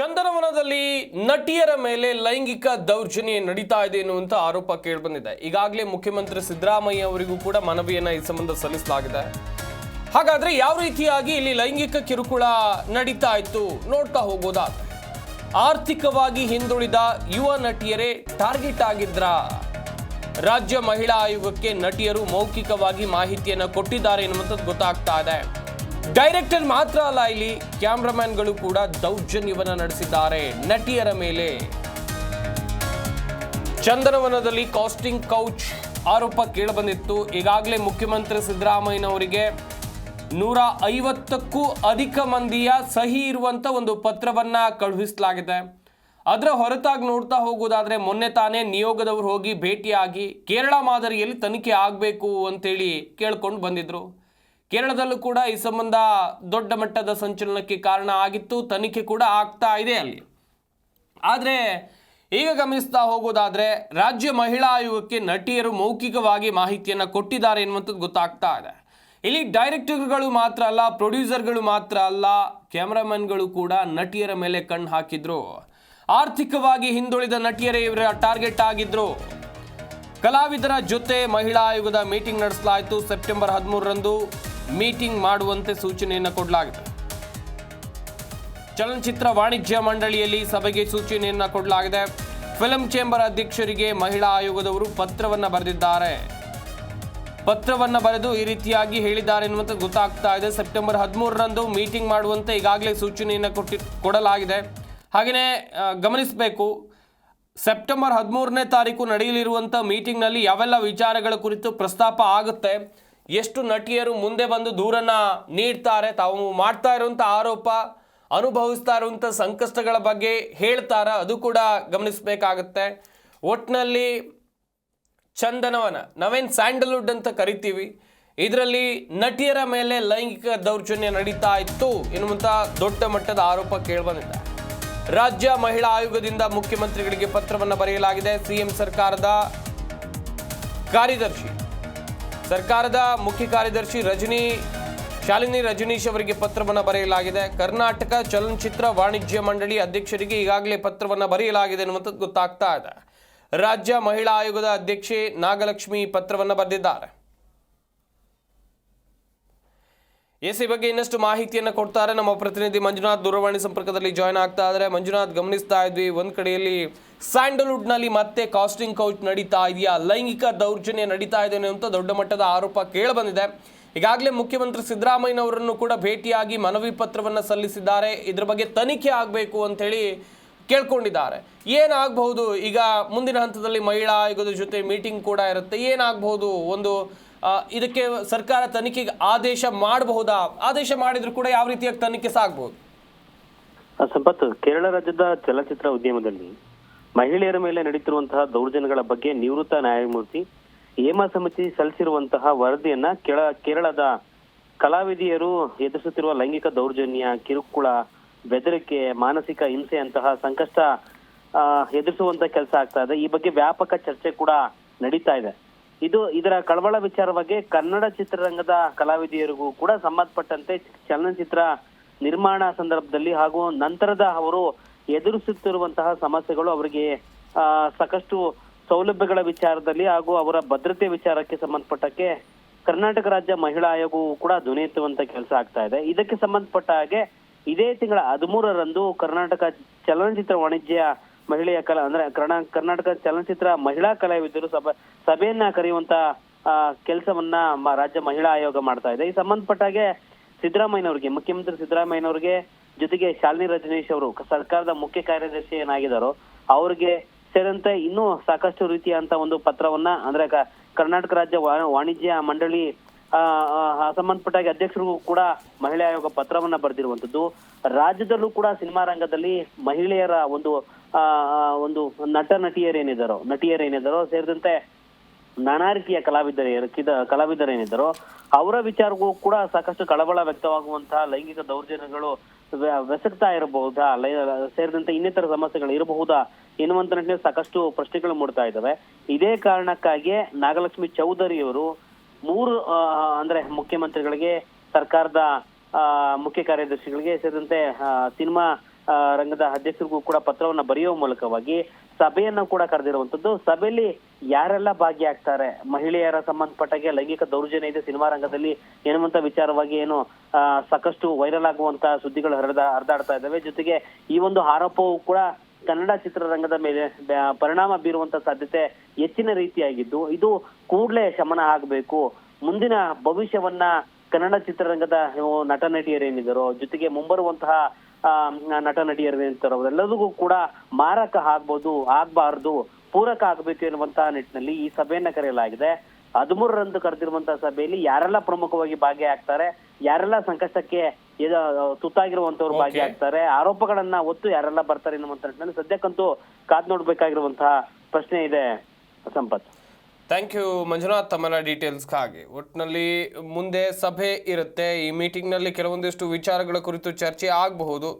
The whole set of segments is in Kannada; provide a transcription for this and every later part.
ಚಂದನವನದಲ್ಲಿ ನಟಿಯರ ಮೇಲೆ ಲೈಂಗಿಕ ದೌರ್ಜನ್ಯ ನಡೀತಾ ಇದೆ ಎನ್ನುವಂತ ಆರೋಪ ಕೇಳಿಬಂದಿದೆ. ಈಗಾಗಲೇ ಮುಖ್ಯಮಂತ್ರಿ ಸಿದ್ದರಾಮಯ್ಯ ಅವರಿಗೂ ಕೂಡ ಮನವಿಯನ್ನ ಈ ಸಂಬಂಧ ಸಲ್ಲಿಸಲಾಗಿದೆ. ಹಾಗಾದ್ರೆ ಯಾವ ರೀತಿಯಾಗಿ ಇಲ್ಲಿ ಲೈಂಗಿಕ ಕಿರುಕುಳ ನಡೀತಾ ಇತ್ತು ನೋಡ್ತಾ ಹೋಗೋದಾ ಆರ್ಥಿಕವಾಗಿ ಹಿಂದುಳಿದ ಯುವ ನಟಿಯರೇ ಟಾರ್ಗೆಟ್ ಆಗಿದ್ರ? ರಾಜ್ಯ ಮಹಿಳಾ ಆಯೋಗಕ್ಕೆ ನಟಿಯರು ಮೌಖಿಕವಾಗಿ ಮಾಹಿತಿಯನ್ನು ಕೊಟ್ಟಿದ್ದಾರೆ ಎನ್ನುವಂಥದ್ದು ಗೊತ್ತಾಗ್ತಾ ಇದೆ. ಡೈರೆಕ್ಟರ್ ಮಾತ್ರ ಅಲ್ಲ, ಇಲ್ಲಿ ಕ್ಯಾಮ್ರಾಮನ್ಗಳು ಕೂಡ ದೌರ್ಜನ್ಯವನ್ನು ನಡೆಸಿದ್ದಾರೆ. ನಟಿಯರ ಮೇಲೆ ಚಂದನವನದಲ್ಲಿ ಕಾಸ್ಟಿಂಗ್ ಕೌಚ್ ಆರೋಪ ಕೇಳಿಬಂದಿತ್ತು. ಈಗಾಗಲೇ ಮುಖ್ಯಮಂತ್ರಿ ಸಿದ್ದರಾಮಯ್ಯನವರಿಗೆ ನೂರ ಐವತ್ತಕ್ಕೂ ಅಧಿಕ ಮಂದಿಯ ಸಹಿ ಇರುವಂತ ಒಂದು ಪತ್ರವನ್ನ ಕಳುಹಿಸಲಾಗಿದೆ. ಅದರ ಹೊರತಾಗಿ ನೋಡ್ತಾ ಹೋಗೋದಾದ್ರೆ ಮೊನ್ನೆ ತಾನೇ ನಿಯೋಗದವರು ಹೋಗಿ ಭೇಟಿಯಾಗಿ ಕೇರಳ ಮಾದರಿಯಲ್ಲಿ ತನಿಖೆ ಆಗಬೇಕು ಅಂತೇಳಿ ಕೇಳ್ಕೊಂಡು ಬಂದಿದ್ರು. ಕೇರಳದಲ್ಲೂ ಕೂಡ ಈ ಸಂಬಂಧ ದೊಡ್ಡ ಮಟ್ಟದ ಸಂಚಲನಕ್ಕೆ ಕಾರಣ ಆಗಿತ್ತು, ತನಿಖೆ ಕೂಡ ಆಗ್ತಾ ಇದೆ ಅಲ್ಲಿ. ಆದರೆ ಈಗ ಗಮನಿಸ್ತಾ ಹೋಗೋದಾದರೆ ರಾಜ್ಯ ಮಹಿಳಾ ಆಯೋಗಕ್ಕೆ ನಟಿಯರು ಮೌಖಿಕವಾಗಿ ಮಾಹಿತಿಯನ್ನು ಕೊಟ್ಟಿದ್ದಾರೆ ಎನ್ನುವಂಥದ್ದು ಗೊತ್ತಾಗ್ತಾ ಇದೆ. ಇಲ್ಲಿ ಡೈರೆಕ್ಟರ್ಗಳು ಮಾತ್ರ ಅಲ್ಲ, ಪ್ರೊಡ್ಯೂಸರ್ಗಳು ಮಾತ್ರ ಅಲ್ಲ, ಕ್ಯಾಮ್ರಾಮನ್ಗಳು ಕೂಡ ನಟಿಯರ ಮೇಲೆ ಕಣ್ಣು ಹಾಕಿದ್ರು. ಆರ್ಥಿಕವಾಗಿ ಹಿಂದುಳಿದ ನಟಿಯರೇ ಇವರ ಟಾರ್ಗೆಟ್ ಆಗಿದ್ರು. ಕಲಾವಿದರ ಜೊತೆ ಮಹಿಳಾ ಆಯೋಗದ ಮೀಟಿಂಗ್ ನಡೆಸಲಾಯಿತು ಸೆಪ್ಟೆಂಬರ್ ಹದಿಮೂರರಂದು. ಮೀಟಿಂಗ್ ಮಾಡುವಂತೆ ಸೂಚನೆಯನ್ನು ಕೊಡಲಾಗಿದೆ. ಚಲನಚಿತ್ರ ವಾಣಿಜ್ಯ ಮಂಡಳಿಯಲ್ಲಿ ಸಭೆಗೆ ಸೂಚನೆಯನ್ನು ಕೊಡಲಾಗಿದೆ. ಫಿಲಂ ಚೇಂಬರ್ ಅಧ್ಯಕ್ಷರಿಗೆ ಮಹಿಳಾ ಆಯೋಗದವರು ಪತ್ರವನ್ನು ಬರೆದಿದ್ದಾರೆ. ಪತ್ರವನ್ನು ಬರೆದು ಈ ರೀತಿಯಾಗಿ ಹೇಳಿದ್ದಾರೆ ಎನ್ನುವಂತೆ ಗೊತ್ತಾಗ್ತಾ ಇದೆ. ಸೆಪ್ಟೆಂಬರ್ ಹದಿಮೂರರಂದು ಮೀಟಿಂಗ್ ಮಾಡುವಂತೆ ಈಗಾಗಲೇ ಸೂಚನೆಯನ್ನು ಕೊಟ್ಟಿ, ಕೊಡಲಾಗಿದೆ. ಹಾಗೆಯೇ ಗಮನಿಸಬೇಕು. ಸೆಪ್ಟೆಂಬರ್ ಹದಿಮೂರನೇ ತಾರೀಕು ನಡೆಯಲಿರುವಂಥ ಮೀಟಿಂಗ್ನಲ್ಲಿ ಯಾವೆಲ್ಲ ವಿಚಾರಗಳ ಕುರಿತು ಪ್ರಸ್ತಾಪ ಆಗುತ್ತೆ ಎಷ್ಟು ನಟಿಯರು ಮುಂದೆ ಬಂದು ದೂರನ್ನ ನೀಡ್ತಾರೆ, ತಾವು ಮಾಡ್ತಾ ಇರುವಂಥ ಆರೋಪ, ಅನುಭವಿಸ್ತಾ ಇರುವಂಥ ಸಂಕಷ್ಟಗಳ ಬಗ್ಗೆ ಹೇಳ್ತಾರ, ಅದು ಕೂಡ ಗಮನಿಸಬೇಕಾಗತ್ತೆ. ಒಟ್ಟಿನಲ್ಲಿ ಚಂದನವನ, ನಾವೇನು ಸ್ಯಾಂಡಲ್ವುಡ್ ಅಂತ ಕರಿತೀವಿ, ಇದರಲ್ಲಿ ನಟಿಯರ ಮೇಲೆ ಲೈಂಗಿಕ ದೌರ್ಜನ್ಯ ನಡೀತಾ ಇತ್ತು ಎನ್ನುವಂಥ ದೊಡ್ಡ ಮಟ್ಟದ ಆರೋಪ ಕೇಳಿಬಂದಿದೆ. ರಾಜ್ಯ ಮಹಿಳಾ ಆಯೋಗದಿಂದ ಮುಖ್ಯಮಂತ್ರಿಗಳಿಗೆ ಪತ್ರವನ್ನು ಬರೆಯಲಾಗಿದೆ. ಸಿಎಂ ಸರ್ಕಾರದ ಕಾರ್ಯದರ್ಶಿ ಸರ್ಕಾರದ ಮುಖ್ಯ ಕಾರ್ಯದರ್ಶಿ ರಜನಿ, ಶಾಲಿನಿ ರಜನೀಶ್ ಅವರಿಗೆ ಪತ್ರವನ್ನು ಬರೆಯಲಾಗಿದೆ. ಕರ್ನಾಟಕ ಚಲನಚಿತ್ರ ವಾಣಿಜ್ಯ ಮಂಡಳಿ ಅಧ್ಯಕ್ಷರಿಗೆ ಈಗಾಗಲೇ ಪತ್ರವನ್ನು ಬರೆಯಲಾಗಿದೆ ಎನ್ನುವಂಥದ್ದು ಗೊತ್ತಾಗ್ತಾ ಇದೆ. ರಾಜ್ಯ ಮಹಿಳಾ ಆಯೋಗದ ಅಧ್ಯಕ್ಷೆ ನಾಗಲಕ್ಷ್ಮಿ ಪತ್ರವನ್ನು ಬರೆದಿದ್ದಾರೆ. ಎಸ್ ಬಗ್ಗೆ ಇನ್ನಷ್ಟು ಮಾಹಿತಿಯನ್ನು ಕೊಡ್ತಾರೆ. ನಮ್ಮ ಪ್ರತಿನಿಧಿ ಮಂಜುನಾಥ್ ದೂರವಾಣಿ ಸಂಪರ್ಕದಲ್ಲಿ ಜಾಯ್ನ್ ಆಗ್ತಾ ಇದ್ದಾರೆ. ಮಂಜುನಾಥ್, ಗಮನಿಸ್ತಾ ಇದ್ವಿ, ಒಂದು ಕಡೆಯಲ್ಲಿ ಸ್ಯಾಂಡಲ್ವುಡ್ನಲ್ಲಿ ಮತ್ತೆ ಕಾಸ್ಟಿಂಗ್ ಕೌಚ್ ನಡೀತಾ ಇದೆಯಾ? ಲೈಂಗಿಕ ದೌರ್ಜನ್ಯ ನಡೀತಾ ಇದೆ ಅಂತ ದೊಡ್ಡ ಮಟ್ಟದ ಆರೋಪ ಕೇಳಬಂದಿದೆ ಈಗಾಗಲೇ ಮುಖ್ಯಮಂತ್ರಿ ಸಿದ್ದರಾಮಯ್ಯನವರನ್ನು ಕೂಡ ಭೇಟಿಯಾಗಿ ಮನವಿ ಪತ್ರವನ್ನು ಸಲ್ಲಿಸಿದ್ದಾರೆ. ಇದ್ರ ಬಗ್ಗೆ ತನಿಖೆ ಆಗಬೇಕು ಅಂತೇಳಿ ಕೇಳ್ಕೊಂಡಿದ್ದಾರೆ. ಏನಾಗಬಹುದು? ಈಗ ಮುಂದಿನ ಹಂತದಲ್ಲಿ ಮಹಿಳಾ ಆಯೋಗದ ಜೊತೆ ಮೀಟಿಂಗ್ ಕೂಡ ಇರುತ್ತೆ. ಏನಾಗಬಹುದು? ಒಂದು ಇದಕ್ಕೆ ಸರ್ಕಾರ ತನಿಖೆಗೆ ಆದೇಶ ಮಾಡಬಹುದಾ? ಆದೇಶ ಮಾಡಿದ್ರು ಕೂಡ ಯಾವ ರೀತಿಯಾಗಿ ತನಿಖೆ ಸಾಗಬಹುದು ಸಂಪತ್, ಕೇರಳ ರಾಜ್ಯದ ಚಲನಚಿತ್ರ ಉದ್ಯಮದಲ್ಲಿ ಮಹಿಳೆಯರ ಮೇಲೆ ನಡೀತಿರುವಂತಹ ದೌರ್ಜನ್ಯಗಳ ಬಗ್ಗೆ ನಿವೃತ್ತ ನ್ಯಾಯಮೂರ್ತಿ ಹೇಮಾ ಸಮಿತಿ ಸಲ್ಲಿಸಿರುವಂತಹ ವರದಿಯನ್ನ ಕೆಳ, ಕೇರಳದ ಕಲಾವಿದಿಯರು ಎದುರಿಸುತ್ತಿರುವ ಲೈಂಗಿಕ ದೌರ್ಜನ್ಯ, ಕಿರುಕುಳ, ಬೆದರಿಕೆ, ಮಾನಸಿಕ ಹಿಂಸೆಯಂತಹ ಸಂಕಷ್ಟ ಎದುರಿಸುವಂತ ಕೆಲಸ ಆಗ್ತಾ ಇದೆ. ಈ ಬಗ್ಗೆ ವ್ಯಾಪಕ ಚರ್ಚೆ ಕೂಡ ನಡೀತಾ ಇದೆ. ಇದು ಇದರ ಕಳವಳ ವಿಚಾರವಾಗಿ ಕನ್ನಡ ಚಿತ್ರರಂಗದ ಕಲಾವಿದೆಯರಿಗೂ ಕೂಡ ಸಂಬಂಧಪಟ್ಟಂತೆ ಚಲನಚಿತ್ರ ನಿರ್ಮಾಣ ಸಂದರ್ಭದಲ್ಲಿ ಹಾಗೂ ನಂತರದ ಅವರು ಎದುರಿಸುತ್ತಿರುವಂತಹ ಸಮಸ್ಯೆಗಳು ಅವರಿಗೆ ಸಾಕಷ್ಟು ಸೌಲಭ್ಯಗಳ ವಿಚಾರದಲ್ಲಿ ಹಾಗೂ ಅವರ ಭದ್ರತೆ ವಿಚಾರಕ್ಕೆ ಸಂಬಂಧಪಟ್ಟಕ್ಕೆ ಕರ್ನಾಟಕ ರಾಜ್ಯ ಮಹಿಳಾ ಆಯೋಗವು ಕೂಡ ಧ್ವನಿ ಕೆಲಸ ಆಗ್ತಾ ಇದೆ. ಇದಕ್ಕೆ ಸಂಬಂಧಪಟ್ಟ ಹಾಗೆ ಇದೇ ತಿಂಗಳ ಹದಿಮೂರರಂದು ಕರ್ನಾಟಕ ಚಲನಚಿತ್ರ ವಾಣಿಜ್ಯ ಮಹಿಳೆಯ ಕಲಾ ಅಂದ್ರೆ ಕರ್ನಾ- ಕರ್ನಾಟಕ ಚಲನಚಿತ್ರ ಮಹಿಳಾ ಕಲಾವಿದರು ಸಭೆ ಸಭೆಯನ್ನ ಕರೆಯುವಂತ ಕೆಲಸವನ್ನ ರಾಜ್ಯ ಮಹಿಳಾ ಆಯೋಗ ಮಾಡ್ತಾ ಇದೆ. ಈ ಸಂಬಂಧಪಟ್ಟಾಗೆ ಸಿದ್ದರಾಮಯ್ಯನವರಿಗೆ ಮುಖ್ಯಮಂತ್ರಿ ಸಿದ್ದರಾಮಯ್ಯನವರಿಗೆ ಜೊತೆಗೆ ಶಾಲಿನಿ ರಜನೀಶ್ ಅವರು ಸರ್ಕಾರದ ಮುಖ್ಯ ಕಾರ್ಯದರ್ಶಿ ಏನಾಗಿದ್ದಾರೋ ಅವ್ರಿಗೆ ಸೇರಿದಂತೆ ಇನ್ನೂ ಸಾಕಷ್ಟು ರೀತಿಯಂತ ಒಂದು ಪತ್ರವನ್ನ ಅಂದ್ರೆ ಕರ್ನಾಟಕ ರಾಜ್ಯ ವಾಣಿಜ್ಯ ಮಂಡಳಿ ಆ, ಸಂಬಂಧಪಟ್ಟಾಗಿ ಸಂಬಂಧಪಟ್ಟ ಅಧ್ಯಕ್ಷರಿಗೂ ಕೂಡ ಮಹಿಳಾ ಆಯೋಗ ಪತ್ರವನ್ನ ಬರೆದಿರುವಂತದ್ದು ರಾಜ್ಯದಲ್ಲೂ ಕೂಡ ಸಿನಿಮಾ ರಂಗದಲ್ಲಿ ಮಹಿಳೆಯರ ಒಂದು ಒಂದು ನಟ ನಟಿಯರೇನಿದ್ದಾರೋ ನಟಿಯರೇನಿದ್ದಾರೋ ಸೇರಿದಂತೆ ನಾನಾ ರೀತಿಯ ಕಲಾವಿದರ ಕಲಾವಿದರೇನಿದ್ದಾರೋ ಅವರ ವಿಚಾರಕ್ಕೂ ಕೂಡ ಸಾಕಷ್ಟು ಕಳವಳ ವ್ಯಕ್ತವಾಗುವಂತಹ ಲೈಂಗಿಕ ದೌರ್ಜನ್ಯಗಳು ಬೆಸಗ್ತಾ ಇರಬಹುದಾ ಸೇರಿದಂತೆ ಇನ್ನಿತರ ಸಮಸ್ಯೆಗಳು ಇರಬಹುದಾ ಎನ್ನುವಂತ ನಿಟ್ಟಿನಲ್ಲಿ ಸಾಕಷ್ಟು ಪ್ರಶ್ನೆಗಳು ಮೂಡ್ತಾ ಇದ್ದಾವೆ. ಇದೇ ಕಾರಣಕ್ಕಾಗಿ ನಾಗಲಕ್ಷ್ಮಿ ಚೌಧರಿ ಅವರು ಮೂರು ಅಂದ್ರೆ ಮುಖ್ಯಮಂತ್ರಿಗಳಿಗೆ, ಸರ್ಕಾರದ ಮುಖ್ಯ ಕಾರ್ಯದರ್ಶಿಗಳಿಗೆ ಸೇರಿದಂತೆ ಸಿನಿಮಾ ರಂಗದ ಅಧ್ಯಕ್ಷರಿಗೂ ಕೂಡ ಪತ್ರವನ್ನ ಬರೆಯುವ ಮೂಲಕವಾಗಿ ಸಭೆಯನ್ನ ಕೂಡ ಕರೆದಿರುವಂತದ್ದು. ಸಭೆಯಲ್ಲಿ ಯಾರೆಲ್ಲ ಭಾಗಿಯಾಗ್ತಾರೆ? ಮಹಿಳೆಯರ ಸಂಬಂಧಪಟ್ಟಾಗೆ ಲೈಂಗಿಕ ದೌರ್ಜನ್ಯ ಇದೆ. ಸಿನಿಮಾ ರಂಗದಲ್ಲಿ ಎನ್ನುವಂತ ವಿಚಾರವಾಗಿ ಏನು ಸಾಕಷ್ಟು ವೈರಲ್ ಆಗುವಂತ ಸುದ್ದಿಗಳು ಹರಿದ, ಹರಿದಾಡ್ತಾ ಇದ್ದಾವೆ. ಜೊತೆಗೆ ಈ ಒಂದು ಆರೋಪವು ಕೂಡ ಕನ್ನಡ ಚಿತ್ರರಂಗದ ಮೇಲೆ ಪರಿಣಾಮ ಬೀರುವಂತ ಸಾಧ್ಯತೆ ಹೆಚ್ಚಿನ ರೀತಿಯಾಗಿದ್ದು, ಇದು ಕೂಡಲೇ ಶಮನ ಆಗಬೇಕು. ಮುಂದಿನ ಭವಿಷ್ಯವನ್ನ ಕನ್ನಡ ಚಿತ್ರರಂಗದ ನಟ ನಟಿಯರೇನಿದ್ದಾರೋ ಜೊತೆಗೆ ಮುಂಬರುವಂತಹ ಆ, ನಟ ನಟಿಯರೇನಿರ್ತಾರೋ ಅವರೆಲ್ಲರಿಗೂ ಕೂಡ ಮಾರಕ ಆಗ್ಬೋದು ಆಗ್ಬಾರ್ದು ಪೂರಕ ಆಗ್ಬೇಕು ಎನ್ನುವಂತಹ ನಿಟ್ಟಿನಲ್ಲಿ ಈ ಸಭೆಯನ್ನ ಕರೆಯಲಾಗಿದೆ. ಹದಿಮೂರರಂದು ಕರೆದಿರುವಂತಹ ಸಭೆಯಲ್ಲಿ ಯಾರೆಲ್ಲ ಪ್ರಮುಖವಾಗಿ ಭಾಗಿಯಾಗ್ತಾರೆ ಯಾರೆಲ್ಲ ಸಂಕಷ್ಟಕ್ಕೆ ತುತ್ತಾಗಿರುವಂತವ್ರು. ಭಾಗಿಯಾಗ್ತಾರೆ ಆರೋಪಗಳನ್ನ ಒತ್ತು ಯಾರೆಲ್ಲ ಬರ್ತಾರೆ ಎನ್ನುವಂತ ನಿಟ್ಟಿನಲ್ಲಿ ಸದ್ಯಕ್ಕಂತೂ ಕಾದ್ ನೋಡ್ಬೇಕಾಗಿರುವಂತಹ ಪ್ರಶ್ನೆ ಇದೆ ಸಂಪತ್. ಥ್ಯಾಂಕ್ ಯು ಮಂಜುನಾಥ್ ತಮ್ಮೆಲ್ಲ ಡೀಟೇಲ್ಸ್ಗಾಗಿ ಒಟ್ಟಿನಲ್ಲಿ ಮುಂದೆ ಸಭೆ ಇರುತ್ತೆ. ಈ ಮೀಟಿಂಗ್ನಲ್ಲಿ ಕೆಲವೊಂದಿಷ್ಟು ವಿಚಾರಗಳ ಕುರಿತು ಚರ್ಚೆ ಆಗಬಹುದು.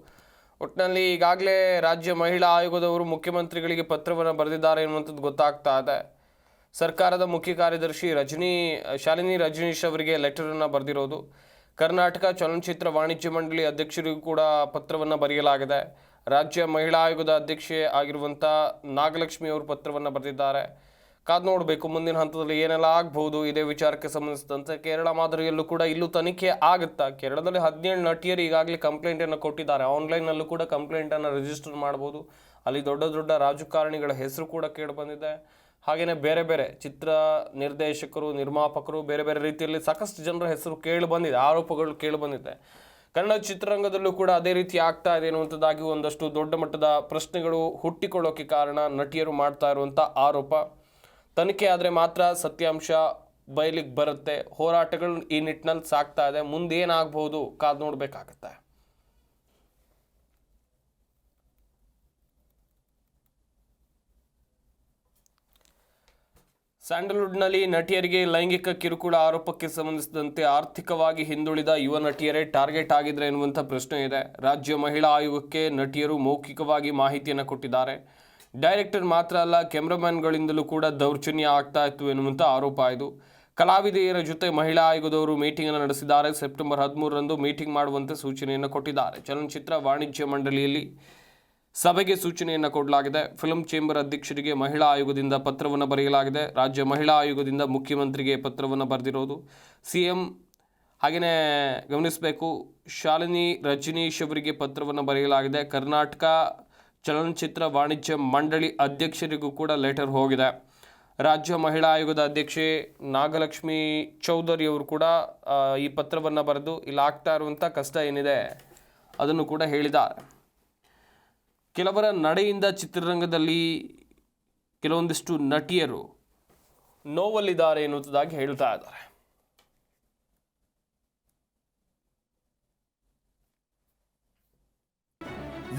ಒಟ್ಟಿನಲ್ಲಿ ಈಗಾಗಲೇ ರಾಜ್ಯ ಮಹಿಳಾ ಆಯೋಗದವರು ಮುಖ್ಯಮಂತ್ರಿಗಳಿಗೆ ಪತ್ರವನ್ನು ಬರೆದಿದ್ದಾರೆ ಎನ್ನುವಂಥದ್ದು ಗೊತ್ತಾಗ್ತಾ ಇದೆ. ಸರ್ಕಾರದ ಮುಖ್ಯ ಕಾರ್ಯದರ್ಶಿ ರಜನಿ, ಶಾಲಿನಿ ರಜನೀಶ್ ಅವರಿಗೆ ಲೆಟರನ್ನು ಬರೆದಿರೋದು. ಕರ್ನಾಟಕ ಚಲನಚಿತ್ರ ವಾಣಿಜ್ಯ ಮಂಡಳಿ ಅಧ್ಯಕ್ಷರಿಗೂ ಕೂಡ ಪತ್ರವನ್ನು ಬರೆಯಲಾಗಿದೆ. ರಾಜ್ಯ ಮಹಿಳಾ ಆಯೋಗದ ಅಧ್ಯಕ್ಷೆ ಆಗಿರುವಂಥ ನಾಗಲಕ್ಷ್ಮಿ ಅವರು ಪತ್ರವನ್ನು ಬರೆದಿದ್ದಾರೆ. ಕಾದು ನೋಡಬೇಕು, ಮುಂದಿನ ಹಂತದಲ್ಲಿ ಏನೆಲ್ಲ ಆಗಬಹುದು, ಇದೇ ವಿಚಾರಕ್ಕೆ ಸಂಬಂಧಿಸಿದಂತೆ ಕೇರಳ ಮಾದರಿಯಲ್ಲೂ ಕೂಡ ಇಲ್ಲೂ ತನಿಖೆ ಆಗುತ್ತಾ? ಕೇರಳದಲ್ಲಿ ಹದಿನೇಳು ನಟಿಯರು ಈಗಾಗಲೇ ಕಂಪ್ಲೇಂಟನ್ನು ಕೊಟ್ಟಿದ್ದಾರೆ. ಆನ್ಲೈನಲ್ಲೂ ಕೂಡ ಕಂಪ್ಲೇಂಟನ್ನು ರಿಜಿಸ್ಟರ್ ಮಾಡ್ಬೋದು. ಅಲ್ಲಿ ದೊಡ್ಡ ದೊಡ್ಡ ರಾಜಕಾರಣಿಗಳ ಹೆಸರು ಕೂಡ ಕೇಳಿ ಬಂದಿದೆ. ಹಾಗೆಯೇ ಬೇರೆ ಬೇರೆ ಚಿತ್ರ ನಿರ್ದೇಶಕರು, ನಿರ್ಮಾಪಕರು, ಬೇರೆ ಬೇರೆ ರೀತಿಯಲ್ಲಿ ಸಾಕಷ್ಟು ಜನರ ಹೆಸರು ಕೇಳಿ ಬಂದಿದೆ, ಆರೋಪಗಳು ಕೇಳಿ ಬಂದಿದೆ. ಕನ್ನಡ ಚಿತ್ರರಂಗದಲ್ಲೂ ಕೂಡ ಅದೇ ರೀತಿ ಆಗ್ತಾ ಇದೆ ಅನ್ನುವಂಥದ್ದಾಗಿ ಒಂದಷ್ಟು ದೊಡ್ಡ ಮಟ್ಟದ ಪ್ರಶ್ನೆಗಳು ಹುಟ್ಟಿಕೊಳ್ಳೋಕೆ ಕಾರಣ ನಟಿಯರು ಮಾಡ್ತಾ ಇರುವಂಥ ಆರೋಪ. ತನಿಖೆ ಆದರೆ ಮಾತ್ರ ಸತ್ಯಾಂಶ ಬಯಲಿಗೆ ಬರುತ್ತೆ. ಹೋರಾಟಗಳು ಈ ನಿಟ್ಟಿನಲ್ಲಿ ಸಾಕ್ತಾ ಇದೆ. ಮುಂದೆ ಏನಾಗಬಹುದು ಕಾದು ನೋಡಬೇಕಾಗತ್ತೆ. ಸ್ಯಾಂಡಲ್ವುಡ್ನಲ್ಲಿ ನಟಿಯರಿಗೆ ಲೈಂಗಿಕ ಕಿರುಕುಳ ಆರೋಪಕ್ಕೆ ಸಂಬಂಧಿಸಿದಂತೆ ಆರ್ಥಿಕವಾಗಿ ಹಿಂದುಳಿದ ಯುವ ನಟಿಯರೇ ಟಾರ್ಗೆಟ್ ಆಗಿದ್ರೆ ಎನ್ನುವಂಥ ಪ್ರಶ್ನೆ ಇದೆ. ರಾಜ್ಯ ಮಹಿಳಾ ಆಯೋಗಕ್ಕೆ ನಟಿಯರು ಮೌಖಿಕವಾಗಿ ಮಾಹಿತಿಯನ್ನು ಕೊಟ್ಟಿದ್ದಾರೆ. ಡೈರೆಕ್ಟರ್ ಮಾತ್ರ ಅಲ್ಲ, ಕ್ಯಾಮ್ರಾಮನ್ಗಳಿಂದಲೂ ಕೂಡ ದೌರ್ಜನ್ಯ ಆಗ್ತಾ ಇತ್ತು ಎನ್ನುವಂಥ ಆರೋಪ ಇದು ಕಲಾವಿದೆಯರ ಜೊತೆ ಮಹಿಳಾ ಆಯೋಗದವರು ಮೀಟಿಂಗನ್ನು ನಡೆಸಿದ್ದಾರೆ. ಸೆಪ್ಟೆಂಬರ್ ಹದಿಮೂರರಂದು ಮೀಟಿಂಗ್ ಮಾಡುವಂತೆ ಸೂಚನೆಯನ್ನು ಕೊಟ್ಟಿದ್ದಾರೆ. ಚಲನಚಿತ್ರ ವಾಣಿಜ್ಯ ಮಂಡಳಿಯಲ್ಲಿ ಸಭೆಗೆ ಸೂಚನೆಯನ್ನು ಕೊಡಲಾಗಿದೆ. ಫಿಲ್ಮ್ ಚೇಂಬರ್ ಅಧ್ಯಕ್ಷರಿಗೆ ಮಹಿಳಾ ಆಯೋಗದಿಂದ ಪತ್ರವನ್ನು ಬರೆಯಲಾಗಿದೆ. ರಾಜ್ಯ ಮಹಿಳಾ ಆಯೋಗದಿಂದ ಮುಖ್ಯಮಂತ್ರಿಗೆ ಪತ್ರವನ್ನು ಬರೆದಿರೋದು. ಸಿ ಎಂ ಹಾಗೆಯೇ ಗಮನಿಸಬೇಕು. ಶಾಲಿನಿ ರಜನೀಶ್ ಅವರಿಗೆ ಪತ್ರವನ್ನು ಬರೆಯಲಾಗಿದೆ. ಕರ್ನಾಟಕ ಚಲನಚಿತ್ರ ವಾಣಿಜ್ಯ ಮಂಡಳಿ ಅಧ್ಯಕ್ಷರಿಗೂ ಕೂಡ ಲೆಟರ್ ಹೋಗಿದೆ. ರಾಜ್ಯ ಮಹಿಳಾ ಆಯೋಗದ ಅಧ್ಯಕ್ಷೆ ನಾಗಲಕ್ಷ್ಮಿ ಚೌಧರಿ ಅವರು ಕೂಡ ಈ ಪತ್ರವನ್ನು ಬರೆದು ಇಲ್ಲಿ ಆಗ್ತಾ ಇರುವಂಥ ಕಷ್ಟ ಏನಿದೆ ಅದನ್ನು ಕೂಡ ಹೇಳಿದ ಕೆಲವರ ನಡೆಯಿಂದ ಚಿತ್ರರಂಗದಲ್ಲಿ ಕೆಲವೊಂದಿಷ್ಟು ನಟಿಯರು ನೋವಲ್ಲಿದ್ದಾರೆ ಎನ್ನುವುದಾಗಿ ಹೇಳ್ತಾ ಇದ್ದಾರೆ.